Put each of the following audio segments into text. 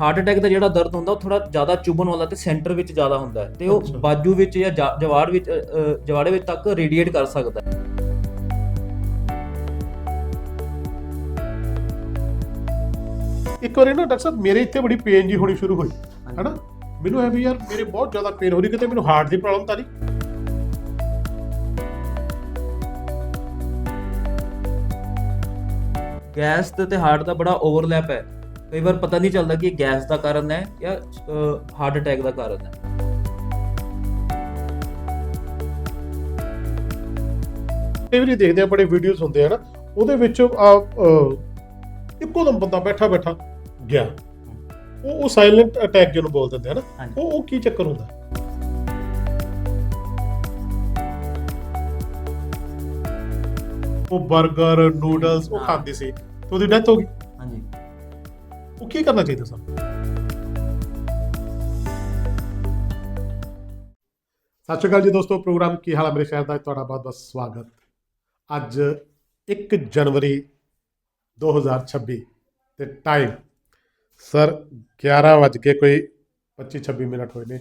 Heart attack ਦਾ ਜਿਹੜਾ ਦਰਦ ਹੁੰਦਾ ਉਹ ਥੋੜਾ ਜ਼ਿਆਦਾ ਚੁਭਣ ਵਾਲਾ ਤੇ ਸੈਂਟਰ ਵਿੱਚ ਜ਼ਿਆਦਾ ਹੁੰਦਾ ਹੈ ਤੇ ਉਹ। ਬਾਜੂ ਵਿੱਚ ਜਾਂ ਜਵਾੜ ਵਿੱਚ ਜਵਾੜੇ ਵਿੱਚ ਤੱਕ ਰੇਡੀਏਟ ਕਰ ਸਕਦਾ ਹੈ। ਇੱਕ ਵਾਰੀ ਨਾ ਡਾਕਟਰ ਸਾਹਿਬ ਮੇਰੇ ਇੱਥੇ ਬੜੀ ਪੇਨ ਜੀ ਹੋਣੀ ਸ਼ੁਰੂ ਹੋਈ ਹੈਨਾ? ਮੈਨੂੰ ਐ ਵੀ ਯਾਰ ਮੇਰੇ ਬਹੁਤ ਜ਼ਿਆਦਾ ਪੇਨ ਹੋ ਰਹੀ ਕਿਤੇ ਮੈਨੂੰ ਹਾਰਟ ਦੀ ਪ੍ਰੋਬਲਮ ਤਾਂ ਨਹੀਂ? ਗੈਸ ਤੇ ਹਾਰਟ ਦਾ ਬੜਾ ਓਵਰਲੈਪ ਹੈ। ਕਈ ਵਾਰ ਪਤਾ ਨਹੀਂ ਚੱਲਦਾ ਕਿ ਇਹ ਗੈਸ ਦਾ ਕਾਰਨ ਹੈ ਜਾਂ ਹਾਰਟ ਅਟੈਕ ਦਾ ਕਾਰਨ ਹੈ। ਕਈ ਵਾਰੀ ਦੇਖਦੇ ਆ ਬੜੇ ਵੀਡੀਓਜ਼ ਹੁੰਦੇ ਆ ਨਾ ਉਹਦੇ ਵਿੱਚ ਆ ਇੱਕੋ ਦਮ ਬੰਦਾ ਬੈਠਾ ਬੈਠਾ ਗਿਆ। ਉਹ ਉਹ ਸਾਇਲੈਂਟ ਅਟੈਕ ਜਿਹਨੂੰ ਬੋਲ ਦਿੰਦੇ ਆ ਨਾ। ਉਹ ਉਹ ਕੀ ਚੱਕਰ ਹੁੰਦਾ? ਉਹ 버ਗਰ ਨੂਡਲਸ ਉਹ। ਖਾਂਦੀ ਸੀ ਤੇ ਉਹਦੀ ਡੈਥ ਹੋ ਗਈ। ਹਾਂਜੀ। ਉਹ ਕੀ ਕਰਨਾ ਚਾਹੀਦਾ ਸਾਨੂੰ ਸਤਿ ਸ਼੍ਰੀ ਅਕਾਲ ਜੀ ਦੋਸਤੋ, ਪ੍ਰੋਗਰਾਮ ਕੀ ਹਾਲ ਹੈ ਮੇਰੇ ਸ਼ਹਿਰ ਦਾ ਤੁਹਾਡਾ ਬਹੁਤ ਬਹੁਤ ਸਵਾਗਤ। ਅੱਜ 1 ਜਨਵਰੀ 2026 ਤੇ ਟਾਈਮ ਸਰ 11 ਵੱਜ ਕੇ ਕੋਈ 25 26 ਮਿੰਟ ਹੋਏ ਨੇ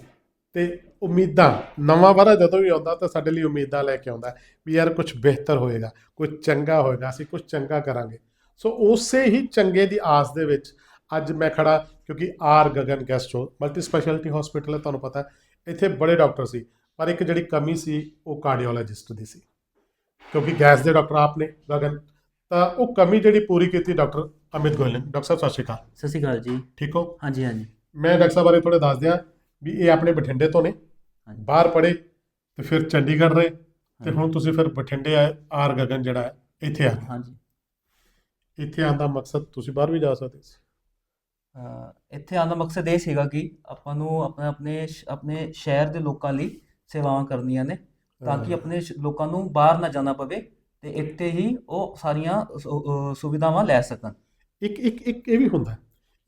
ਤੇ ਉਮੀਦਾਂ, ਨਵਾਂ ਵਾਰਾ ਜਦੋਂ ਵੀ ਆਉਂਦਾ ਤਾਂ ਸਾਡੇ ਲਈ ਉਮੀਦਾਂ ਲੈ ਕੇ ਆਉਂਦਾ ਵੀ ਯਾਰ ਕੁਝ ਬਿਹਤਰ ਹੋਏਗਾ ਕੁਝ ਚੰਗਾ ਹੋਏਗਾ, ਅਸੀਂ ਕੁਝ ਚੰਗਾ ਕਰਾਂਗੇ। ਸੋ ਉਸੇ ਹੀ ਚੰਗੇ ਦੀ ਆਸ ਦੇ ਵਿੱਚ ਅੱਜ ਮੈਂ ਖੜਾ ਕਿਉਂਕਿ R Gagan gastro multi speciality hospital ਹੈ ਤੁਹਾਨੂੰ ਪਤਾ ਇੱਥੇ ਬੜੇ ਡਾਕਟਰ ਸੀ ਪਰ ਇੱਕ ਜਿਹੜੀ ਕਮੀ ਸੀ ਉਹ ਕਾਰਡੀਓਲੋਜਿਸਟ ਦੀ ਸੀ। ਕਿਉਂਕਿ ਗੈਸ ਦੇ ਡਾਕਟਰ ਆਪ ਨੇ ਗਗਨ। ਤਾਂ ਉਹ ਕਮੀ ਜਿਹੜੀ ਪੂਰੀ ਕੀਤੀ ਡਾਕਟਰ ਅਮਿਤ ਗੋਇਲ ਨੇ। ਡਾਕਟਰ ਸਾਹਿਬ ਸਤਿ ਸ਼੍ਰੀ ਅਕਾਲ। ਸਤਿ ਸ਼੍ਰੀ ਅਕਾਲ ਜੀ। ਠੀਕ ਹੋ? ਹਾਂਜੀ ਹਾਂਜੀ। ਮੈਂ ਡਾਕਟਰ ਸਾਹਿਬ ਬਾਰੇ ਥੋੜੇ ਦੱਸ ਦਿਆਂ ਵੀ ਇਹ ਆਪਣੇ ਬਠਿੰਡੇ ਤੋਂ ਨੇ। ਬਾਹਰ ਪੜ੍ਹੇ ਤੇ ਫਿਰ ਚੰਡੀਗੜ੍ਹ ਰਹੇ ਤੇ। ਹੁਣ ਤੁਸੀਂ ਫਿਰ ਬਠਿੰਡੇ ਆਏ ਆਰ ਗਗਨ ਜਿਹੜਾ ਹੈ ਇੱਥੇ ਆ ਹਾਂਜੀ। ਇੱਥੇ ਆਉਣ ਦਾ ਮਕਸਦ ਤੁਸੀਂ ਬਾਹਰ ਵੀ ਜਾ ਸਕਦੇ ਸੀ। ਇੱਥੇ ਆਉਣ ਦਾ ਮਕਸਦ ਇਹ ਸੀਗਾ ਕਿ ਆਪਾਂ ਨੂੰ ਆਪਣੇ ਆਪਣੇ ਆਪਣੇ ਸ਼ਹਿਰ ਦੇ ਲੋਕਾਂ ਲਈ ਸੇਵਾਵਾਂ ਕਰਨੀਆਂ ਨੇ ਤਾਂ ਕਿ ਆਪਣੇ ਲੋਕਾਂ ਨੂੰ ਬਾਹਰ ਨਾ ਜਾਣਾ ਪਵੇ ਤੇ ਇੱਥੇ ਹੀ ਉਹ ਸਾਰੀਆਂ ਸੁਵਿਧਾਵਾਂ ਲੈ ਸਕਣ ਇੱਕ ਇੱਕ ਇੱਕ ਇਹ ਵੀ ਹੁੰਦਾ।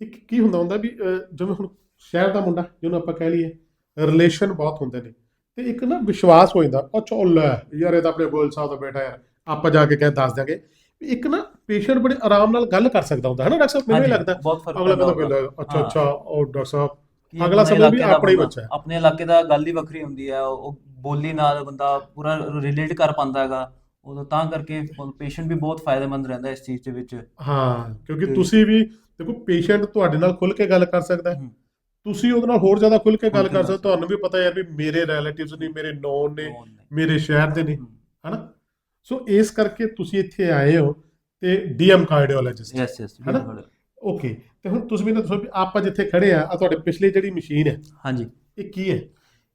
ਇੱਕ ਕੀ ਹੁੰਦਾ ਹੁੰਦਾ ਵੀ ਜਿਵੇਂ ਹੁਣ ਸ਼ਹਿਰ ਦਾ ਮੁੰਡਾ ਜਿਹਨੂੰ ਆਪਾਂ ਕਹਿ ਲਈਏ ਰਿਲੇਸ਼ਨ ਬਹੁਤ ਹੁੰਦੇ ਨੇ ਤੇ ਇੱਕ ਨਾ ਵਿਸ਼ਵਾਸ ਹੋ ਜਾਂਦਾ ਅੱਛਾ ਉਹ ਲੈ ਯਾਰ ਇਹ ਤਾਂ ਆਪਣੇ ਗੋਲ ਸਾਹਿਬ ਦਾ ਬੇਟਾ ਯਾਰ ਆਪਾਂ ਜਾ ਕੇ ਕਹਿ ਦੱਸ ਦਿਆਂਗੇ ਇੱਕ ਨਾ ਪੇਸ਼ੈਂਟ ਬੜੇ ਆਰਾਮ ਨਾਲ ਗੱਲ ਕਰ ਸਕਦਾ ਹੁੰਦਾ ਹੈ ਨਾ ਡਾਕਟਰ ਸਾਹਿਬ ਮੈਨੂੰ ਇਹ ਲੱਗਦਾ ਬਹੁਤ ਫ਼ਰਕ ਅਗਲਾ ਪੈਂਦਾ ਹੋਊਗਾ। ਲੈ, ਅੱਛਾ। ਅੱਛਾ ਉਹ ਡਾਕਟਰ ਸਾਹਿਬ ਅਗਲਾ ਸਮਝ ਵੀ ਆਪਣਾ ਹੀ ਬੱਚਾ ਹੈ। ਆਪਣੇ ਇਲਾਕੇ ਦਾ ਗੱਲ ਹੀ ਵੱਖਰੀ ਹੁੰਦੀ ਹੈ ਉਹ ਬੋਲੀ ਨਾਲ ਬੰਦਾ ਪੂਰਾ ਰਿਲੇਟ ਕਰ ਪਾਉਂਦਾ ਹੈਗਾ ਉਦੋਂ ਤਾਂ ਕਰਕੇ ਪੇਸ਼ੈਂਟ ਵੀ ਬਹੁਤ ਫਾਇਦੇਮੰਦ ਰਹਿੰਦਾ ਇਸ ਚੀਜ਼ ਦੇ ਵਿੱਚ ਹਾਂ ਕਿਉਂਕਿ ਤੁਸੀਂ ਵੀ ਦੇਖੋ ਪੇਸ਼ੈਂਟ ਤੁਹਾਡੇ ਨਾਲ ਖੁੱਲ ਕੇ ਗੱਲ ਕਰ ਸਕਦਾ ਹੈ। ਤੁਸੀਂ ਉਹਦੇ ਨਾਲ ਹੋਰ ਜ਼ਿਆਦਾ ਖੁੱਲ ਕੇ ਗੱਲ ਕਰ ਸਕਦੇ। ਤੁਹਾਨੂੰ ਵੀ ਪਤਾ ਯਾਰ ਵੀ ਮੇਰੇ ਰਿਲੇਟਿਵਸ ਨੇ ਮੇਰੇ ਨੋਨ ਨੇ ਨਹੀਂ। ਮੇਰੇ ਸ਼ਹਿਰ ਦੇ ਨੇ। ਹਨਾ ਸੋ ਇਸ ਕਰਕੇ ਤੁਸੀਂ ਇੱਥੇ ਆਏ ਹੋ ਤੇ ਡੀਐਮ ਕਾਰਡੀਓਲੋਜਿਸਟ ਯੈਸ ਯੈਸ ਹੈ ਨਾ? ਓਕੇ ਤੇ ਹੁਣ ਤੁਸੀਂ ਮੈਨੂੰ ਦੱਸੋ ਵੀ ਆਪਾਂ ਜਿੱਥੇ ਖੜੇ ਆ ਆ ਤੁਹਾਡੇ ਪਿਛਲੀ ਜਿਹੜੀ ਮਸ਼ੀਨ ਹੈ ਹਾਂਜੀ। ਇਹ ਕੀ ਹੈ?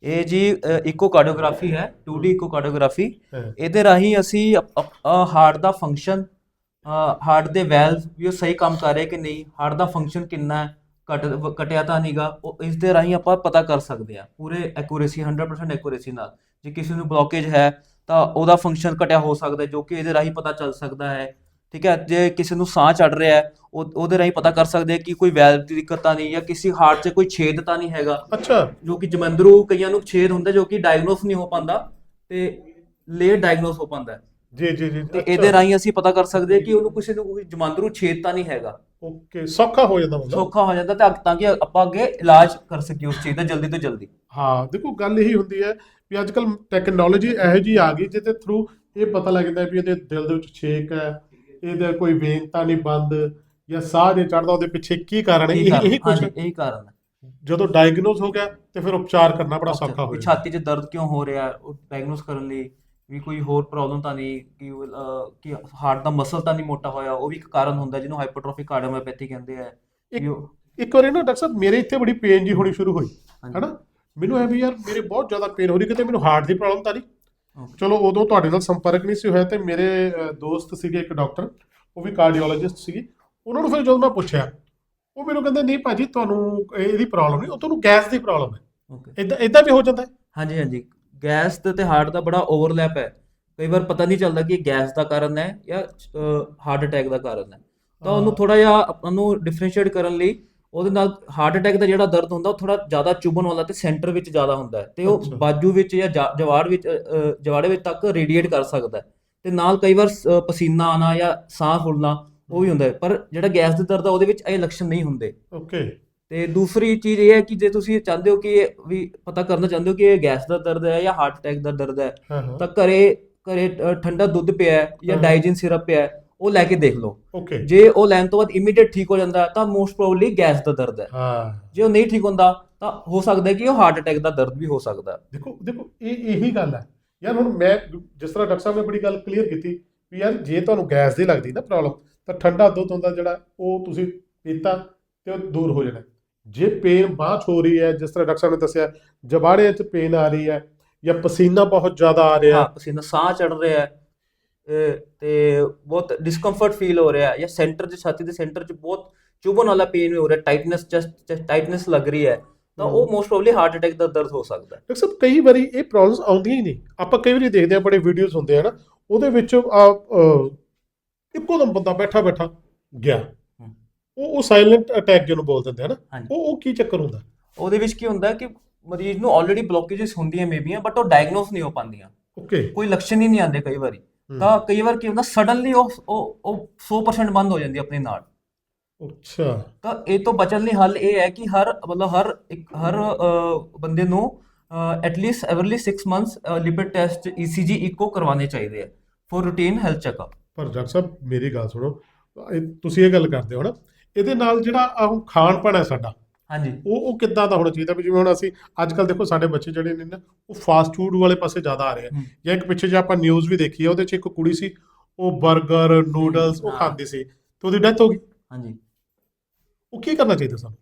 ਇਹ ਜੀ ਇਕੋਕਾਰਡੀਓਗ੍ਰਾਫੀ ਹੈ 2D ਇਕੋਕਾਰਡੀਓਗ੍ਰਾਫੀ ਹਾਂ। ਇਹਦੇ ਰਾਹੀਂ ਅਸੀਂ ਹਾਰਟ ਦਾ ਫੰਕਸ਼ਨ ਹਾਰਟ ਦੇ ਵੈਲਵ ਵੀ ਉਹ ਸਹੀ ਕੰਮ ਕਰ ਰਹੇ ਕਿ ਨਹੀਂ? ਹਾਰਟ ਦਾ ਫੰਕਸ਼ਨ ਕਿੰਨਾ ਹੈ? ਘਟਿਆ ਤਾਂ ਨਹੀਂਗਾ ਉਹ ਇਸ ਦੇ ਰਾਹੀਂ ਆਪਾਂ ਪਤਾ ਕਰ ਸਕਦੇ ਆ ਪੂਰੇ ਐਕੂਰੇਸੀ 100% ਐਕੂਰੇਸੀ ਨਾਲ। ਜੇ ਕਿਸੇ ਨੂੰ ਬਲੋਕੇਜ ਹੈ ਤਾਂ ਉਹਦਾ ਫੰਕਸ਼ਨ ਘਟਿਆ ਹੋ ਸਕਦਾ ਜੋ ਕਿ ਇਹਦੇ ਰਾਹੀਂ ਪਤਾ ਚੱਲ ਸਕਦਾ ਹੈ। ਠੀਕ ਹੈ ਜੇ ਕਿਸੇ ਨੂੰ ਸਾਹ ਚੜ ਰਿਹਾ ਹੈ ਉਹ ਉਹਦੇ ਰਾਹੀਂ ਪਤਾ ਕਰ ਸਕਦੇ ਆ ਕਿ ਕੋਈ ਵੈਲਵ ਦੀ ਦਿੱਕਤ ਤਾਂ ਨਹੀਂ ਜਾਂ ਕਿਸੇ ਹਾਰਟ 'ਚ ਕੋਈ ਛੇਦ ਤਾਂ ਨਹੀਂ ਹੈਗਾ। ਅੱਛਾ। ਜੋ ਕਿ ਜਮੰਦਰੂ ਕਈਆਂ ਨੂੰ ਛੇਦ ਹੁੰਦਾ ਜੋ ਕਿ ਡਾਇਗਨੋਸ ਨਹੀਂ ਹੋ ਪਾਉਂਦਾ ਤੇ ਲੇਟ ਡਾਇਗਨੋਸ ਹੋ ਪਾਉਂਦਾ ਹੈ। ਜੀ ਜੀ ਜੀ ਤੇ ਇਹਦੇ ਰਾਹੀਂ ਅਸੀਂ ਪਤਾ ਕਰ ਸਕਦੇ ਹਾਂ ਕਿ ਉਹਨੂੰ ਕਿਸੇ ਨੂੰ ਕੋਈ ਜਮੰਦਰੂ ਛੇਦ ਤਾਂ ਨਹੀਂ ਹੈਗਾ। ਓਕੇ ਸੌਖਾ ਹੋ ਜਾਂਦਾ ਮਤਲਬ ਸੌਖਾ ਹੋ ਜਾਂਦਾ ਤਾਂ ਤਾਂ ਕਿ ਆਪਾਂ ਅੱਗੇ ਇਲਾਜ ਕਰ ਸਕੀਏ ਉਸ ਚੀਜ਼ ਦਾ ਜਲਦੀ ਤੋਂ ਜਲਦੀ। ਹਾਂ ਦੇਖੋ ਗੱਲ ਇਹੀ ਹੁੰਦੀ ਹੈ ਵੀ ਅੱਜ ਕੱਲ ਟੈਕਨੋਲੋਜੀ ਇਹੋ ਜੀ ਆ ਗਈ ਜਿਹਦੇ ਥਰੂ ਇਹ ਪਤਾ ਲੱਗਦਾ ਵੀ ਇਹਦੇ ਦਿਲ ਦੇ ਵਿੱਚ ਛੇਕ ਹੈ ਇਹਦਾ ਕੋਈ ਵੇਨ ਤਾਂ ਨਹੀਂ ਬੰਦ ਜਾਂ ਸਾਹ ਜੇ ਚੜਦਾ ਉਹਦੇ ਪਿੱਛੇ ਕੀ ਕਾਰਨ ਹੈ? ਇਹੀ ਇਹ ਕੁਝ ਇਹੀ ਕਾਰਨ ਹੈ। ਜਦੋਂ ਡਾਇਗਨੋਸ ਹੋ ਗਿਆ ਤੇ ਫਿਰ ਉਪਚਾਰ ਕਰਨਾ ਬੜਾ ਸੌਖਾ ਹੋ ਜਾਂਦਾ। ਛਾਤੀ 'ਚ ਦਰਦ ਕਿਉਂ ਹੋ ਰਿਹਾ? ਉਹ ਡਾਇਗਨੋਸ ਕਰਨ ਲਈ ਵੀ ਕੋਈ ਹੋਰ ਪ੍ਰੋਬਲਮ ਤਾਂ ਨਹੀਂ ਕਿ ਕਿ ਹਾਰਟ ਦਾ ਮਸਲ ਤਾਂ ਨਹੀਂ ਮੋਟਾ ਹੋਇਆ ਉਹ ਵੀ ਇੱਕ ਕਾਰਨ ਹੁੰਦਾ ਜਿਹਨੂੰ ਹਾਈਪਰਟ੍ਰੋਫਿਕ ਕਾਰਡੀਓਮਾਇਓਪੈਥੀ ਕਹਿੰਦੇ ਆ। ਇੱਕ ਵਾਰੀ ਨਾ ਡਾਕਟਰ ਸਾਹਿਬ ਮੇਰੇ ਇੱਥੇ ਬੜੀ ਪੇਨ ਜੀ ਹੋਣੀ ਸ਼ੁਰੂ ਹੋਈ। ਹੈਨਾ? ਮੈਨੂੰ ਐ ਵੀ ਯਾਰ ਮੇਰੇ ਬਹੁਤ ਜ਼ਿਆਦਾ ਪੇਨ ਹੋ ਰਹੀ ਕਿਤੇ ਮੈਨੂੰ ਹਾਰਟ ਦੀ ਪ੍ਰੋਬਲਮ ਤਾਂ ਨਹੀਂ. ਚਲੋ ਉਦੋਂ ਤੁਹਾਡੇ ਨਾਲ ਸੰਪਰਕ ਨਹੀਂ ਸੀ ਹੋਇਆ ਤੇ ਮੇਰੇ ਦੋਸਤ ਸੀਗੇ ਇੱਕ ਡਾਕਟਰ ਉਹ ਵੀ ਕਾਰਡੀਓਲੋਜਿਸਟ ਸੀਗੇ। ਉਹਨਾਂ ਨੂੰ ਫਿਰ ਜਦੋਂ ਮੈਂ ਪੁੱਛਿਆ ਉਹ ਮੈਨੂੰ ਕਹਿੰਦੇ ਨਹੀਂ ਭਾਜੀ ਤੁਹਾਨੂੰ ਇਹ- ਇਹਦੀ ਪ੍ਰੋਬਲਮ ਨਹੀਂ ਉਹ ਤੁਹਾਨੂੰ ਗੈਸ ਦੀ ਪ੍ਰੋਬਲਮ ਹੈ। ਓਕੇ ਇਦਾਂ ਇਦਾਂ ਵੀ ਹੋ ਜਾਂਦਾ ਹੈ? ਹਾਂਜੀ ਹਾਂਜੀ। ਗੈਸ ਤੇ ਹਾਰਟ ਦਾ ਬੜਾ ਓਵਰਲੈਪ ਹੈ। ਕਈ ਵਾਰ ਪਤਾ ਨਹੀਂ ਚੱਲਦਾ ਕਿ ਗੈਸ ਦਾ ਕਾਰਨ ਹੈ ਜਾਂ ਹਾਰਟ ਅਟੈਕ ਦਾ ਕਾਰਨ ਹੈ। ਤਾਂ ਉਹਨੂੰ। ਥੋੜਾ ਜਿਹਾ ਆਪਾਂ ਨੂੰ ਡਿਫਰੈਂਸ਼ੀਏਟ ਕਰਨ ਲਈ ਉਹਦੇ ਨਾਲ ਹਾਰਟ ਅਟੈਕ ਦਾ ਜਿਹੜਾ ਦਰਦ ਹੁੰਦਾ ਉਹ ਥੋੜਾ ਜ਼ਿਆਦਾ ਚੁਭਣ ਵਾਲਾ ਤੇ ਸੈਂਟਰ ਵਿੱਚ ਜ਼ਿਆਦਾ ਹੁੰਦਾ ਹੈ ਤੇ ਉਹ। ਬਾਜੂ ਵਿੱਚ ਜਾਂ ਜਵਾੜ ਵਿੱਚ ਜਵਾੜੇ ਵਿੱਚ ਤੱਕ ਰੇਡੀਏਟ ਕਰ ਸਕਦਾ ਹੈ ਤੇ ਨਾਲ ਕਈ ਵਾਰ ਪਸੀਨਾ ਆਣਾ ਜਾਂ ਸਾਹ ਫੁੱਲਣਾ ਉਹ ਵੀ ਹੁੰਦਾ ਹੈ ਪਰ ਜਿਹੜਾ ਗੈਸ ਦੇ ਦਰਦ ਆ ਉਹਦੇ ਵਿੱਚ ਇਹ ਲੱਛਣ ਨਹੀਂ ਹੁੰਦੇ ਓਕੇ ਤੇ ਦੂਸਰੀ ਚੀਜ਼ ਇਹ ਹੈ ਕਿ ਜੇ ਤੁਸੀਂ ਚਾਹੁੰਦੇ ਹੋ ਕਿ ਇਹ ਵੀ ਪਤਾ ਕਰਨਾ ਚਾਹੁੰਦੇ ਹੋ ਕਿ ਇਹ ਗੈਸ ਦਾ ਦਰਦ ਹੈ ਜਾਂ ਹਾਰਟ ਅਟੈਕ ਦਾ ਦਰਦ ਹੈ ਤਾਂ ਘਰੇ ਘਰੇ ਠੰਡਾ ਦੁੱਧ ਪਿਆ ਜਾਂ। ਡਾਈਜਨ ਸਿਰਪ ਪਿਆ ਉਹ ਲੈ ਕੇ ਦੇਖ ਲਓ। ਓਕੇ ਜੇ ਉਹ ਲੈਣ ਤੋਂ ਬਾਅਦ ਇਮੀਡੀਏਟ ਠੀਕ ਹੋ ਜਾਂਦਾ ਤਾਂ ਮੋਸਟ ਪ੍ਰੋਬਬਲੀ ਗੈਸ ਦਾ ਦਰਦ ਹੈ। ਹਾਂ। ਜੇ ਉਹ ਨਹੀਂ ਠੀਕ ਹੁੰਦਾ ਤਾਂ ਹੋ ਸਕਦਾ ਹੈ ਕਿ ਉਹ ਹਾਰਟ ਅਟੈਕ ਦਾ ਦਰਦ ਵੀ ਹੋ ਸਕਦਾ ਦੇਖੋ ਦੇਖੋ ਇਹ ਇਹੀ ਗੱਲ ਹੈ। ਯਾਰ ਹੁਣ ਮੈਂ ਜਿਸ ਤਰ੍ਹਾਂ ਡਾਕਟਰ ਸਾਹਿਬ ਨੇ ਬੜੀ ਗੱਲ ਕਲੀਅਰ ਕੀਤੀ ਵੀ ਯਾਰ ਜੇ ਤੁਹਾਨੂੰ ਗੈਸ ਦੀ ਲੱਗਦੀ ਨਾ ਪ੍ਰੋਬਲਮ ਤਾਂ ਠੰਡਾ ਦੁੱਧ ਹੁੰਦਾ ਜਿਹੜਾ ਉਹ ਤੁਸੀਂ ਪੀਤਾ ਤੇ ਉਹ ਦੂਰ ਹੋ ਜਾਣਾ। ਜੇ ਪੇਨ ਬਾਅਦ ਹੋ ਰਹੀ ਹੈ ਜਿਸ ਤਰ੍ਹਾਂ ਡਾਕਟਰ ਸਾਹਿਬ ਨੇ ਦੱਸਿਆ ਜਬਾੜੇ 'ਚ ਪੇਨ ਆ ਰਹੀ ਹੈ ਜਾਂ ਪਸੀਨਾ ਬਹੁਤ ਜ਼ਿਆਦਾ ਆ ਰਿਹਾ। ਹਾਂ ਪਸੀਨਾ ਸਾਹ ਚੜ ਰਿਹਾ ਹੈ। ਤੇ ਬਹੁਤ ਡਿਸਕੰਫਰਟ ਫੀਲ ਹੋ ਰਿਹਾ ਜਾਂ ਸੈਂਟਰ 'ਚ ਛਾਤੀ ਦੇ ਸੈਂਟਰ 'ਚ ਬਹੁਤ ਚੁਭਣ ਵਾਲਾ ਪੇਨ ਹੋ ਰਿਹਾ ਟਾਈਟਨੈਸ ਚੈਸਟ ਟਾਈਟਨੈਸ ਲੱਗ ਰਹੀ ਹੈ ਤਾਂ ਉਹ ਮੋਸਟ ਪ੍ਰੋਬਬਲੀ ਹਾਰਟ ਅਟੈਕ ਦਾ ਦਰਦ ਹੋ ਸਕਦਾ ਹੈ। ਡਾਕਟਰ ਸਾਹਿਬ ਕਈ ਵਾਰੀ ਇਹ ਪ੍ਰੋਬਲਮਸ ਆਉਂਦੀਆਂ ਹੀ ਨਹੀਂ। ਆਪਾਂ ਕਈ ਵਾਰੀ ਦੇਖਦੇ ਆ ਬੜੇ ਵੀਡੀਓਜ਼ ਹੁੰਦੇ ਆ ਨਾ ਉਹਦੇ ਵਿੱਚ ਆ ਇੱਕੋ ਦਮ ਬੰਦਾ ਬੈਠਾ ਬੈਠਾ ਗਿਆ। ਉਹ ਉਹ ਸਾਇਲੈਂਟ ਅਟੈਕ ਜਿਹਨੂੰ ਬੋਲ ਦਿੰਦੇ ਆ ਨਾ। ਉਹ ਉਹ ਕੀ ਚੱਕਰ ਹੁੰਦਾ? ਉਹਦੇ ਵਿੱਚ ਕੀ ਹੁੰਦਾ ਕਿ ਮਰੀਜ਼ ਨੂੰ ਆਲਰੇਡੀ ਬਲੋਕੇजेस ਹੁੰਦੀਆਂ ਮੇਬੀਆਂ ਬਟ ਉਹ ਡਾਇਗਨੋਸ ਨਹੀਂ ਹੋ ਪਾਉਂਦੀਆਂ। ਓਕੇ ਕੋਈ ਲੱਛਣ ਹੀ ਨਹੀਂ ਆਉਂਦੇ ਕਈ ਵਾਰੀ। ਤਾਂ ਕਈ ਵਾਰ ਕੀ ਹੁੰਦਾ ਸਡਨਲੀ ਉਹ ਉਹ ਉਹ 100% ਬੰਦ ਹੋ ਜਾਂਦੀ ਆਪਣੇ ਨਾਲ। ਅੱਛਾ। ਤਾਂ ਇਹ ਤੋਂ ਬਚਣ ਲਈ ਹੱਲ ਇਹ ਹੈ ਕਿ ਹਰ ਮਤਲਬ ਹਰ ਇੱਕ ਹਰ ਬੰਦੇ ਨੂੰ at least every 6 months lipid test ECG echo ਕਰਵਾਉਣੇ ਚਾਹੀਦੇ ਆ ਫॉर ਰੂਟੀਨ ਹੈਲਥ ਚੈੱਕਅਪ ਪਰ ਡਾਕਟਰ ਸਾਹਿਬ ਮੇਰੀ ਗੱਲ ਸੁਣੋ ਤੁਸੀਂ ਇਹ ਗੱਲ ਕਰਦੇ ਹੋ ਨਾ ਇਹਦੇ ਨਾਲ ਜਿਹੜਾ ਆਹ ਖਾਣ ਪਾਣ ਹੈ ਸਾਡਾ ਹਾਂਜੀ। ਉਹ ਉਹ ਕਿੱਦਾਂ ਦਾ ਹੋਣਾ ਚਾਹੀਦਾ ਵੀ ਜਿਵੇਂ ਹੁਣ ਅਸੀਂ ਅੱਜ ਕੱਲ ਦੇਖੋ ਸਾਡੇ ਬੱਚੇ ਜਿਹੜੇ ਨੇ ਨਾ ਉਹ ਫਾਸਟ ਫੂਡ ਵਾਲੇ ਪਾਸੇ ਜ਼ਿਆਦਾ ਆ ਰਹੇ ਆ। ਜਾਂ ਇੱਕ ਪਿੱਛੇ ਜੇ ਆਪਾਂ ਨਿਊਜ਼ ਵੀ ਦੇਖੀ ਆ ਉਹਦੇ 'ਚ ਇੱਕ ਕੁੜੀ ਸੀ ਉਹ 버ਗਰ ਨੂਡਲਸ ਉਹ ਹਾਂ। ਖਾਂਦੀ ਸੀ ਤੇ ਉਹਦੀ ਡੈਥ ਹੋ ਗਈ। ਹਾਂਜੀ। ਉਹ ਕੀ ਕਰਨਾ ਚਾਹੀਦਾ ਸਾਨੂੰ?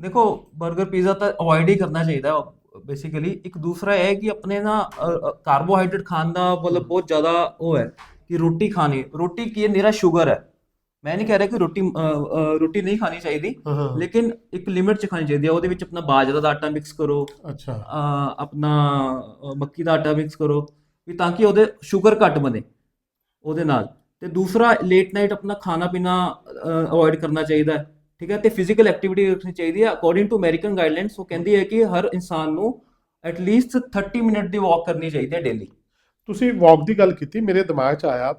ਦੇਖੋ 버ਗਰ ਪੀਜ਼ਾ ਤਾਂ ਅਵੋਇਡ ਹੀ ਕਰਨਾ ਚਾਹੀਦਾ ਬੇਸਿਕਲੀ ਇੱਕ ਦੂਸਰਾ ਇਹ ਹੈ ਕਿ ਆਪਣੇ ਨਾ ਕਾਰਬੋਹਾਈਡਰੇਟ ਖਾਣ ਦਾ ਮਤਲਬ ਬਹੁਤ ਜ਼ਿਆਦਾ ਉਹ ਹੈ ਕਿ ਰੋਟੀ ਖਾਣੀ। ਰੋਟੀ ਕੀ ਹੈ ਨਿਰਾ ਸ਼ੂਗਰ ਹੈ। ਮੈਂ ਨਹੀਂ ਕਹਿ ਰਿਹਾ ਕਿ ਰੋਟੀ ਅ, ਅ, ਰੋਟੀ ਨਹੀਂ ਖਾਣੀ ਚਾਹੀਦੀ ਹਾਂ ਹਾਂ। ਲੇਕਿਨ ਇੱਕ ਲਿਮਿਟ ਚ ਖਾਣੀ ਚਾਹੀਦੀ ਹੈ ਉਹਦੇ ਵਿੱਚ ਆਪਣਾ ਬਾਜਰਾ ਦਾ ਆਟਾ ਮਿਕਸ ਕਰੋ ਅੱਛਾ। ਅ, ਆਪਣਾ ਅ, ਮੱਕੀ ਦਾ ਆਟਾ ਮਿਕਸ ਕਰੋ ਵੀ ਤਾਂ ਕਿ ਉਹਦੇ ਸ਼ੂਗਰ ਘੱਟ ਬਣੇ ਉਹਦੇ ਨਾਲ। ਤੇ ਦੂਸਰਾ ਲੇਟ ਨਾਈਟ ਆਪਣਾ ਖਾਣਾ ਪੀਣਾ ਅਵੋਇਡ ਕਰਨਾ ਚਾਹੀਦਾ ਹੈ ਠੀਕ ਹੈ? ਤੇ ਫਿਜ਼ੀਕਲ ਐਕਟੀਵਿਟੀ ਰੱਖਣੀ ਚਾਹੀਦੀ ਹੈ। ਅਕੋਰਡਿੰਗ ਟੂ ਅਮਰੀਕਨ ਗਾਈਡਲਾਈਨਸ ਉਹ ਕਹਿੰਦੀ ਹੈ ਕਿ ਹਰ ਇਨਸਾਨ ਨੂੰ ਐਟਲੀਸਟ 30 ਮਿੰਟ ਦੀ ਵਾਕ ਕਰਨੀ ਚਾਹੀਦੀ ਹੈ ਡੇਲੀ ਤੁਸੀਂ ਵਾਕ ਦੀ ਗੱਲ ਕੀਤੀ ਮੇਰੇ ਦਿਮਾਗ 'ਚ ਆਇਆ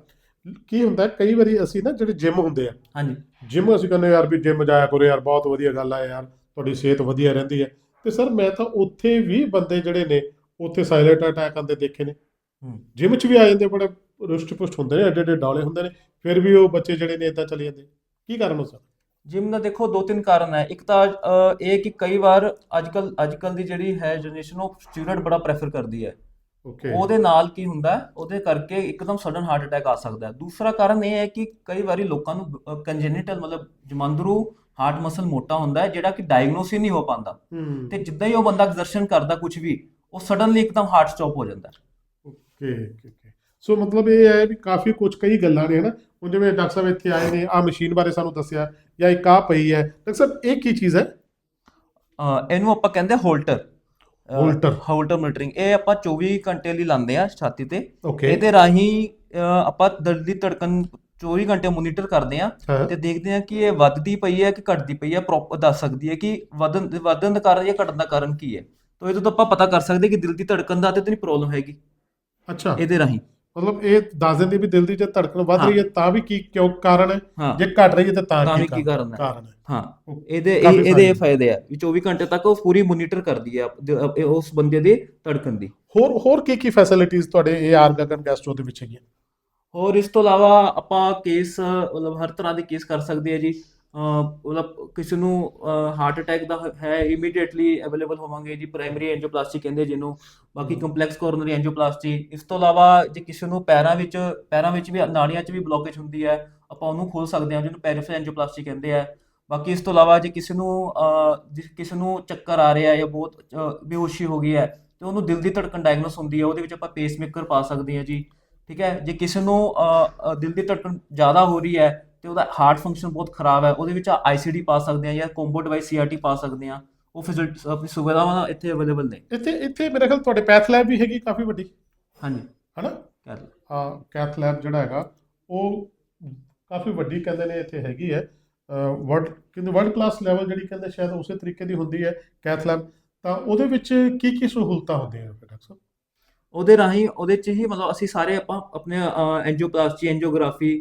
ਕੀ ਹੁੰਦਾ ਕਈ ਵਾਰੀ ਅਸੀਂ ਨਾ ਜਿਹੜੇ ਜਿਮ ਹੁੰਦੇ ਆ ਹਾਂਜੀ। ਜਿਮ ਅਸੀਂ ਕਹਿੰਦੇ ਯਾਰ ਵੀ ਜਿਮ ਜਾਇਆ ਕਰੋ ਯਾਰ ਬਹੁਤ ਵਧੀਆ ਗੱਲ ਆ ਯਾਰ ਤੁਹਾਡੀ ਸਿਹਤ ਵਧੀਆ ਰਹਿੰਦੀ ਹੈ ਤੇ ਸਰ ਮੈਂ ਤਾਂ ਉੱਥੇ ਵੀ ਬੰਦੇ ਜਿਹੜੇ ਨੇ ਉੱਥੇ ਸਾਇਲੈਂਟ ਅਟੈਕ ਆਉਂਦੇ ਦੇਖੇ ਨੇ। ਜਿਮ 'ਚ ਵੀ ਆ ਜਾਂਦੇ ਬੜੇ ਰੁਸ਼ਟ ਪੁਸ਼ਟ ਹੁੰਦੇ ਨੇ ਐਡੇ ਐਡੇ ਡੌਲੇ ਹੁੰਦੇ ਨੇ ਫਿਰ ਵੀ ਉਹ ਬੱਚੇ ਜਿਹੜੇ ਨੇ ਇਦਾਂ ਚਲੇ ਜਾਂਦੇ। ਕੀ ਕਾਰਨ ਹੋ ਸਕਦਾ ਜਿਮ ਦਾ ਦੇਖੋ ਦੋ ਤਿੰਨ ਕਾਰਨ ਹੈ ਇੱਕ ਤਾਂ ਇਹ ਕਿ ਕਈ ਵਾਰ ਅੱਜਕੱਲ ਅੱਜਕੱਲ ਦੀ ਜਿਹੜੀ ਹੈ ਜਨਰੇਸ਼ਨ ਉਹ ਸਟੀਰੋਇਡ ਬੜਾ ਪ੍ਰੈਫਰ ਕਰਦੀ ਹੈ। ਓਕੇ ਉਹਦੇ ਨਾਲ ਕੀ ਹੁੰਦਾ ਹੈ? ਉਹਦੇ ਕਰਕੇ ਇੱਕਦਮ ਸਡਨ ਹਾਰਟ ਅਟੈਕ ਆ ਸਕਦਾ ਹੈ। ਦੂਸਰਾ ਕਾਰਨ ਇਹ ਹੈ ਕਿ ਕਈ ਵਾਰੀ ਲੋਕਾਂ ਨੂੰ ਕੰਜੈਨਿਟਲ ਮਤਲਬ ਜਮਾਂਦਰੂ ਹਾਰਟ ਮਸਲ ਮੋਟਾ ਹੁੰਦਾ ਹੈ ਜਿਹੜਾ ਕਿ ਡਾਇਗਨੋਸ ਹੀ ਨਹੀਂ ਹੋ ਪਾਉਂਦਾ। ਹੂੰ। ਤੇ ਜਿੱਦਾਂ ਹੀ ਉਹ ਬੰਦਾ ਐਗਜ਼ਰਸ਼ਨ ਕਰਦਾ ਕੁਝ ਵੀ ਉਹ ਸਡਨਲੀ ਇੱਕਦਮ ਹਾਰਟ ਸਟਾਪ ਹੋ ਜਾਂਦਾ ਹੈ। ਓਕੇ ਓਕੇ ਓਕੇ ਸੋ ਮਤਲਬ ਇਹ ਹੈ ਵੀ ਕਾਫੀ ਕੁਝ ਕਈ ਗੱਲਾਂ ਨੇ ਹਨਾ? ਹੁਣ ਜਿਵੇਂ ਡਾਕਟਰ ਸਾਹਿਬ ਇੱਥੇ ਆਏ ਨੇ ਆ ਮਸ਼ੀਨ ਬਾਰੇ ਸਾਨੂੰ ਦੱਸਿਆ ਜਾਂ ਇੱਕ ਆ ਪਈ ਹੈ। ਡਾਕਟਰ ਸਾਹਿਬ ਇਹ ਕੀ ਚੀਜ਼ ਹੈ? ਇਹਨੂੰ ਆਪਾਂ ਕਹਿੰਦੇ ਹੋਲਟਰ Holter। ਹੋਲਟਰ ਮੋਨੀਟਰਿੰਗ ਇਹ ਆਪਾਂ 24 ਘੰਟੇ ਲਈ ਲਾਉਂਦੇ ਆ ਛਾਤੀ ਤੇ। ਇਹਦੇ ਰਾਹੀਂ ਅ, ਆਪਾਂ ਦਿਲ ਦੀ ਧੜਕਨ 24 ਘੰਟੇ ਮੋਨੀਟਰ ਕਰਦੇ ਆ ਹਾਂ। ਤੇ ਦੇਖਦੇ ਆ ਕਿ ਇਹ ਵੱਧਦੀ ਪਈ ਹੈ ਕਿ ਘਟਦੀ ਪਈ ਹੈ। ਪ੍ਰੋਪਰ ਦੱਸ ਸਕਦੀ ਹੈ ਕਿ ਵਧਣ ਵਧਣ ਦਾ ਕਾਰਨ ਜਾਂ ਘਟਣ ਦਾ ਕਾਰਨ ਕੀ ਹੈ। ਤਾਂ ਇਹਦੇ ਤੋਂ ਆਪਾਂ ਪਤਾ ਕਰ ਸਕਦੇ ਕਿ ਦਿਲ ਦੀ ਧੜਕਨ ਦਾ ਤੇ ਨਹੀਂ ਪ੍ਰੋਬਲਮ ਹੈਗੀ। ਅੱਛਾ। ਇਹਦੇ ਰਾਹੀਂ। ਮਤਲਬ ਇਹ ਦੱਸ ਦਿੰਦੀ ਵੀ ਦਿਲ ਦੀ ਜੇ ਧੜਕਨ ਵੱਧ ਰਹੀ ਹੈ ਤਾਂ ਵੀ ਕੀ ਕਿਉਂ ਕਾਰਨ ਹੈ। ਜੇ ਘਟ ਰਹੀ ਹੈ ਤਾਂ ਤਾਂ ਕੀ ਕੀ ਕਾਰਨ? ਹੈ? ਹੈ। ਇਹਦੇ ਇਹਦੇ ਇਹ ਫਾਇਦੇ। ਆ ਵੀ 24 ਘੰਟੇ ਤੱਕ ਉਹ ਪੂਰੀ ਮੋਨੀਟਰ ਕਰਦੀ ਹੈ ਉਸ ਬੰਦੇ ਦੀ ਧੜਕਨ ਦੀ। ਹੋਰ ਹੋਰ ਕੀ ਕੀ ਫੈਸਿਲਿਟੀਆਂ ਤੁਹਾਡੇ ਇਹ ਆਰ ਗਗਨ ਗੈਸਟਰੋ ਦੇ ਵਿੱਚ ਹੈਗੀਆਂ? ਹੋਰ ਇਸ ਤੋਂ ਇਲਾਵਾ ਆਪਾਂ ਕੇਸ ਮਤਲਬ ਹਰ ਤਰ੍ਹਾਂ ਦੇ ਕੇਸ ਕਰ ਸਕਦੇ ਆ ਜੀ। ਮਤਲਬ ਕਿਸੇ ਨੂੰ ਹਾਰਟ ਅਟੈਕ ਦਾ ਹੈ ਇਮੀਡੀਏਟਲੀ ਅਵੇਲੇਬਲ ਹੋਵਾਂਗੇ ਜੀ ਪ੍ਰਾਇਮਰੀ ਐਂਜੀਓਪਲਾਸਟੀ ਕਹਿੰਦੇ ਜਿਹਨੂੰ ਬਾਕੀ। ਕੰਪਲੈਕਸ ਕੋਰਨਰੀ ਐਂਜੀਓਪਲਾਸਟੀ ਇਸ ਤੋਂ ਇਲਾਵਾ ਜੇ ਕਿਸੇ ਨੂੰ ਪੈਰਾਂ ਵਿੱਚ ਪੈਰਾਂ ਵਿੱਚ ਵੀ ਨਾੜੀਆਂ 'ਚ ਵੀ ਬਲੋਕੇਜ ਹੁੰਦੀ ਹੈ ਆਪਾਂ ਉਹਨੂੰ ਖੋਲ ਸਕਦੇ ਹਾਂ ਜਿਹਨੂੰ ਪੈਰੀਫੇਰਲ ਐਂਜੀਓਪਲਾਸਟੀ ਕਹਿੰਦੇ ਆ। ਬਾਕੀ ਇਸ ਤੋਂ ਇਲਾਵਾ ਜੇ ਕਿਸੇ ਨੂੰ ਕਿਸੇ ਨੂੰ ਚੱਕਰ ਆ ਰਿਹਾ ਜਾਂ ਬਹੁਤ ਬੇਹੋਸ਼ੀ ਹੋ ਗਈ ਹੈ ਤੇ ਉਹਨੂੰ ਦਿਲ ਦੀ ਧੜਕਨ ਡਾਇਗਨੋਸ ਹੁੰਦੀ ਹੈ ਉਹਦੇ ਵਿੱਚ ਆਪਾਂ ਪੇਸਮੇਕਰ ਪਾ ਸਕਦੇ ਹਾਂ ਜੀ। ਠੀਕ ਹੈ? ਜੇ ਕਿਸੇ ਨੂੰ ਦਿਲ ਦੀ ਧੜਕਨ ਜ਼ਿਆਦਾ ਹੋ ਰਹੀ ਹੈ ਤੇ ਉਹਦਾ ਹਾਰਟ ਫੰਕਸ਼ਨ ਬਹੁਤ ਖਰਾਬ ਹੈ ਉਹਦੇ ਵਿੱਚ ਆਈਸੀਡੀ ਪਾ ਸਕਦੇ ਆ ਜਾਂ ਕੰਬੋ ਡਿਵਾਈਸ ਸੀਆਰਟੀ ਪਾ ਸਕਦੇ ਆ ਉਹ ਫੈਸਿਲਿਟੀ ਆਪਣੀ ਸੁਵਿਧਾਵਾਂ ਇੱਥੇ ਅਵੇਲੇਬਲ ਨੇ। ਇੱਥੇ ਇੱਥੇ ਮੇਰੇ ਖਿਆਲ ਤੁਹਾਡੇ ਪੈਥ ਲੈਬ ਵੀ ਹੈਗੀ ਕਾਫੀ ਵੱਡੀ। ਹਾਂਜੀ। ਹਨਾ। ਹਾਂ ਕੈਥ ਲੈਬ ਜਿਹੜਾ ਹੈਗਾ ਉਹ ਕਾਫੀ ਵੱਡੀ ਕਹਿੰਦੇ ਨੇ ਇੱਥੇ ਹੈਗੀ ਹੈ। ਵਰਲਡ ਕਹਿੰਦੇ ਵਰਲਡ ਕਲਾਸ ਲੈਵਲ ਜਿਹੜੀ ਕਹਿੰਦੇ ਸ਼ਾਇਦ ਉਸੇ ਤਰੀਕੇ ਦੀ ਹੁੰਦੀ ਹੈ ਕੈਥ ਲੈਬ ਤਾਂ ਉਹਦੇ ਵਿੱਚ ਕੀ ਕੀ ਸਹੂਲਤਾਂ ਹੁੰਦੀਆਂ ਨੇ ਡਾਕਟਰ ਸਾਹਿਬ? ਉਹਦੇ ਰਾਹੀਂ ਉਹਦੇ ਚ ਹੀ ਮਤਲਬ ਅਸੀਂ ਸਾਰੇ ਆਪਾਂ ਆਪਣੇ ਐਂਜੀਓਪਲਾਸਟੀ ਐਂਜੀਓਗ੍ਰਾਫੀ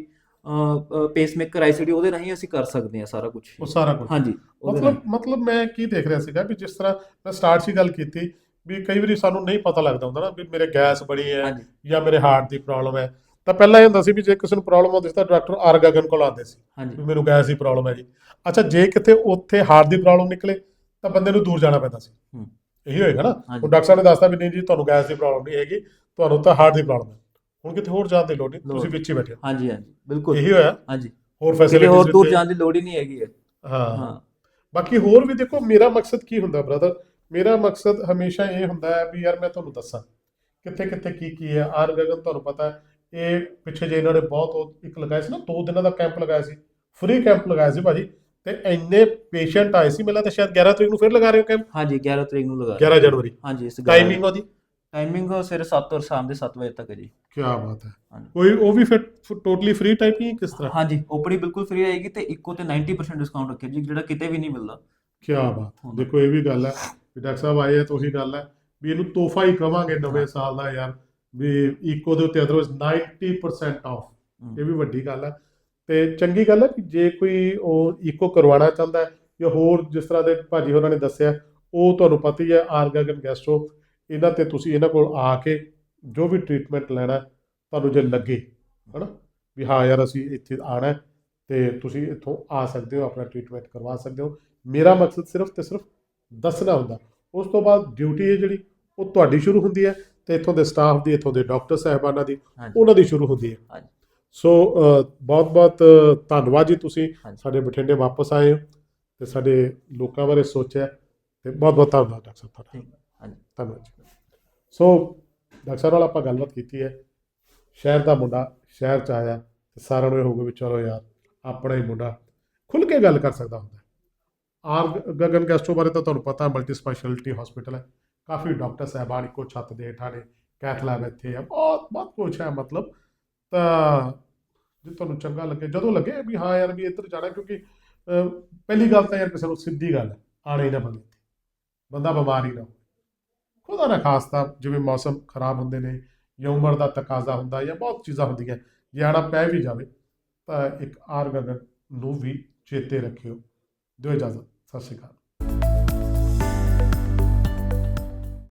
ਪੇਸਮੇਕਰ ਆਈਸੀਡੀ ਉਹਦੇ ਰਾਹੀਂ ਅਸੀਂ ਕਰ ਸਕਦੇ ਹਾਂ ਸਾਰਾ ਕੁਝ ਉਹ ਸਾਰਾ ਕੁਝ ਹਾਂਜੀ। ਮਤਲਬ ਮਤਲਬ ਮੈਂ ਕੀ ਦੇਖ ਰਿਹਾ ਸੀਗਾ ਵੀ ਜਿਸ ਤਰ੍ਹਾਂ ਮੈਂ ਸਟਾਰਟ 'ਚ ਗੱਲ ਕੀਤੀ ਵੀ ਕਈ ਵਾਰੀ ਸਾਨੂੰ ਨਹੀਂ ਪਤਾ ਲੱਗਦਾ ਹੁੰਦਾ ਨਾ ਵੀ ਮੇਰੇ ਗੈਸ ਬੜੀ ਹੈ ਜਾਂ ਮੇਰੇ ਹਾਰਟ ਦੀ ਪ੍ਰੋਬਲਮ ਹੈ। ਤਾਂ ਪਹਿਲਾਂ ਇਹ ਹੁੰਦਾ ਸੀ ਵੀ ਜੇ ਕਿਸੇ ਨੂੰ ਪ੍ਰੋਬਲਮ ਹੁੰਦੀ ਸੀ ਤਾਂ ਡਾਕਟਰ ਆਰ ਗਗਨ ਕੋਲ ਆਉਂਦੇ ਸੀ ਵੀ ਮੈਨੂੰ ਗੈਸ ਦੀ ਪ੍ਰੋਬਲਮ ਹੈ ਜੀ। ਅੱਛਾ ਜੇ ਕਿਤੇ ਉੱਥੇ ਹਾਰਟ ਦੀ ਪ੍ਰੋਬਲਮ ਨਿਕਲੇ ਤਾਂ ਬੰਦੇ ਨੂੰ ਦੂਰ ਜਾਣਾ ਪੈਂਦਾ ਸੀ। ਇਹੀ ਹੋਏਗਾ ਨਾ। ਉਹ ਡਾਕਟਰ ਨੇ ਦੱਸਤਾ ਵੀ ਨਹੀਂ ਜੀ ਤੁਹਾਨੂੰ ਗੈਸ ਦੀ ਪ੍ਰੋਬਲਮ ਨਹੀਂ ਹੈਗੀ ਤੁਹਾਨੂੰ ਤਾਂ ਹਾਰਟ ਦੀ ਪ੍ਰੋਬਲਮ ਹੈ। ਹੁਣ ਕਿਤੇ ਹੋਰ ਜਾਣ ਦੀ ਲੋੜ ਨਹੀਂ ਤੁਸੀਂ ਵਿੱਚ ਹੀ ਬੈਠੇ ਹੋ। ਹਾਂਜੀ ਹਾਂਜੀ ਬਿਲਕੁਲ। ਇਹੀ ਹੋਇਆ? ਹਾਂਜੀ। ਹੋਰ ਕਿਤੇ ਹੋਰ ਦੂਰ ਜਾਣ ਦੀ ਲੋੜ ਹੀ ਨਹੀਂ ਹੈਗੀ ਹੈ ਹਾਂ। ਹਾਂ। ਬਾਕੀ ਹੋਰ ਵੀ ਦੇਖੋ ਮੇਰਾ ਮਕਸਦ ਕੀ ਹੁੰਦਾ ਬ੍ਰਦਰ ਮੇਰਾ ਮਕਸਦ ਹਮੇਸ਼ਾ ਇਹ ਹੁੰਦਾ ਹੈ ਵੀ ਯਾਰ ਮੈਂ ਤੁਹਾਨੂੰ ਦੱਸਾਂ ਕਿੱਥੇ ਕਿੱਥੇ ਕੀ ਕੀ ਹੈ। ਆਰ ਗਗਨ ਤੁਹਾਨੂੰ ਪਤਾ ਹੈ ਇਹ ਪਿੱਛੇ ਜੇ ਇਹਨਾਂ ਨੇ ਬਹੁਤ ਉਹ ਇੱਕ ਲਗਾਇਆ ਸੀ ਨਾ ਦੋ ਦਿਨਾਂ ਦਾ ਕੈਂਪ ਲਗਾਇਆ ਸੀ। ਫ੍ਰੀ ਕੈਂਪ ਲਗਾਇਆ ਸੀ ਭਾਜੀ। ਤੇ ਇੰਨੇ ਪੇਸ਼ੈਂਟ ਆਏ ਸੀ ਮੈਨੂੰ ਤਾਂ ਸ਼ਾਇਦ 11 ਤਰੀਕ ਨੂੰ ਫਿਰ ਲਗਾ ਰਹੇ ਹੋ ਕੈਂਪ ਹਾਂਜੀ 11 ਤਰੀਕ ਨੂੰ ਲਗਾ 11 ਜਨਵਰੀ। ਹਾਂਜੀ ਇਸ ਟਾਈਮਿੰਗ ਉਹਦੀ? ਟਾਈਮਿੰਗ ਸਵੇਰੇ 7 ਔਰ ਸ਼ਾਮ ਦੇ 7 ਵਜੇ ਤੱਕ ਹੈ ਜੀ। ਕੀ ਬਾਤ ਹੈ। ਹਾਂਜੀ। ਕੋਈ ਉਹ ਵੀ ਫਿਰ ਟੋਟਲੀ ਫ੍ਰੀ ਟਾਈਪ ਹੀ ਹੈ ਕਿਸ ਤਰ੍ਹਾਂ? ਹਾਂਜੀ ਓਪੀਡੀ ਬਿਲਕੁਲ ਫ੍ਰੀ ਆਏਗੀ ਤੇ ਇੱਕੋ ਤੇ 90% ਡਿਸਕਾਊਂਟ ਰੱਖਿਆ ਜੀ ਜਿਹੜਾ ਕਿਤੇ ਵੀ ਨਹੀਂ ਮਿਲਦਾ। ਕੀ ਬਾਤ। ਦੇਖੋ ਇਹ ਵੀ ਗੱਲ ਹੈ ਵੀ ਡਾਕਟਰ ਸਾਹਿਬ ਆਏ ਆ ਤਾਂ ਉਹੀ ਗੱਲ ਹੈ ਵੀ ਇਹਨੂੰ ਤੋਹਫਾ ਹੀ ਕਵਾਂਗੇ ਨਵੇਂ ਸਾਲ ਦਾ ਯਾਰ ਵੀ ਇਕੋ ਦੇ ਉੱਤੇ ਅਦਰਵਾਈਜ਼ 90% ਆਫ ਹਮ। ਇਹ ਵੀ ਵੱਡੀ ਗੱਲ ਹੈ। ਤੇ ਚੰਗੀ ਗੱਲ ਹੈ ਕਿ ਜੇ ਕੋਈ ਉਹ ਇਕੋ ਕਰਵਾਉਣਾ ਚਾਹੁੰਦਾ ਹੈ ਜਾਂ ਹੋਰ ਜਿਸ ਤਰ੍ਹਾਂ ਦੇ ਭਾਜੀ ਹੋਰਾਂ ਨੇ ਦੱਸਿਆ ਉਹ ਤੁਹਾਨੂੰ ਪਤਾ ਹੀ ਹੈ ਆਰਗਨ ਗੈਸਟਰੋ ਇਹਨਾਂ ਤੇ ਤੁਸੀਂ ਇਹਨਾਂ ਕੋਲ ਆ ਕੇ ਜੋ ਵੀ ਟ੍ਰੀਟਮੈਂਟ ਲੈਣਾ ਤੁਹਾਨੂੰ ਜੇ ਲੱਗੇ ਹਨਾ? ਵੀ ਹਾਂ ਯਾਰ ਅਸੀਂ ਇੱਥੇ ਆਣਾ ਤੇ ਤੁਸੀਂ ਇੱਥੋਂ ਆ ਸਕਦੇ ਹੋ ਆਪਣਾ ਟ੍ਰੀਟਮੈਂਟ ਕਰਵਾ ਸਕਦੇ ਹੋ। ਮੇਰਾ ਮਕਸਦ ਸਿਰਫ ਤੇ ਸਿਰਫ ਦੱਸਣਾ ਹੁੰਦਾ। ਉਸ ਤੋਂ ਬਾਅਦ ਡਿਊਟੀ ਹੈ ਜਿਹੜੀ ਉਹ ਤੁਹਾਡੀ ਸ਼ੁਰੂ ਹੁੰਦੀ ਹੈ ਤੇ ਇੱਥੋਂ ਦੇ ਸਟਾਫ ਦੀ ਇੱਥੋਂ ਦੇ ਡਾਕਟਰ ਸਾਹਿਬਾਨਾਂ ਦੀ ਉਹਨਾਂ ਦੀ ਸ਼ੁਰੂ ਹੁੰਦੀ ਹੈ। ਸੋ ਬਹੁਤ ਬਹੁਤ ਧੰਨਵਾਦ ਜੀ ਤੁਸੀਂ। ਸਾਡੇ ਬਠਿੰਡੇ ਵਾਪਸ ਆਏ ਹੋ ਤੇ ਸਾਡੇ ਲੋਕਾਂ ਬਾਰੇ ਸੋਚਿਆ ਤੇ ਬਹੁਤ ਬਹੁਤ ਧੰਨਵਾਦ ਡਾਕਟਰ ਸਾਹਿਬ ਤੁਹਾਡਾ। ਹਾਂਜੀ। ਧੰਨਵਾਦ ਸੋ ਡਾਕਟਰ ਸਾਹਿਬ ਨਾਲ ਆਪਾਂ ਗੱਲਬਾਤ ਕੀਤੀ ਹੈ। ਸ਼ਹਿਰ ਦਾ ਮੁੰਡਾ, ਸ਼ਹਿਰ ਚ ਆਇਆ ਤੇ ਸਾਰਿਆਂ ਨੂੰ ਇਹ ਹੋਊਗਾ ਵੀ ਚਲੋ ਯਾਰ, ਆਪਣਾ ਹੀ ਮੁੰਡਾ। ਖੁੱਲ ਕੇ ਗੱਲ ਕਰ ਸਕਦਾ ਹੁੰਦਾ ਆਰ ਗਗਨ ਗੈਸਟੋ ਬਾਰੇ ਤਾਂ ਤੁਹਾਨੂੰ ਪਤਾ ਮਲਟੀ ਸਪੈਸ਼ਲਿਟੀ ਹਸਪੀਟਲ ਹੈ। ਕਾਫੀ ਡਾਕਟਰ ਸਾਹਿਬਾਨ ਇੱਕੋ ਛੱਤ ਦੇ ਹੇਠਾਂ ਨੇ ਕੈਥ ਲੈਬ ਇੱਥੇ ਹੈ ਬਹੁਤ ਬਹੁਤ ਕੁਛ ਹੈ ਮਤਲਬ। ਤਾਂ ਜੇ ਤੁਹਾਨੂੰ ਚੰਗਾ ਲੱਗੇ, ਜਦੋਂ ਲੱਗੇ ਵੀ ਹਾਂ ਯਾਰ ਵੀ ਇੱਧਰ ਜਾਣਾ, ਕਿਉਂਕਿ ਪਹਿਲੀ ਗੱਲ ਤਾਂ ਯਾਰ ਕਿਸੇ ਨੂੰ ਸਿੱਧੀ ਗੱਲ ਹੈ ਆਣਾ ਹੀ ਨਾ ਪਵੇ ਬੰਦਾ ਬਿਮਾਰ ਹੀ ਨਾ ਹੋਵੇ। ਖੁਦਾ ਨਾ ਖਾਸਤਾ ਜਿਵੇਂ ਮੌਸਮ ਖਰਾਬ ਹੁੰਦੇ ਨੇ ਜਾਂ ਉਮਰ ਦਾ ਤਕਾਜ਼ਾ ਹੁੰਦਾ ਜਾਂ ਬਹੁਤ ਚੀਜ਼ਾਂ ਹੁੰਦੀਆਂ ਜੇ ਆਣਾ ਪੈ ਵੀ ਜਾਵੇ, ਤਾਂ ਇੱਕ ਆਰ ਗਗਨ ਨੂੰ ਵੀ ਚੇਤੇ ਰੱਖਿਓ। ਦਿਓ ਇਜਾਜ਼ਤ। ਸਤਿ ਸ਼੍ਰੀ ਅਕਾਲ।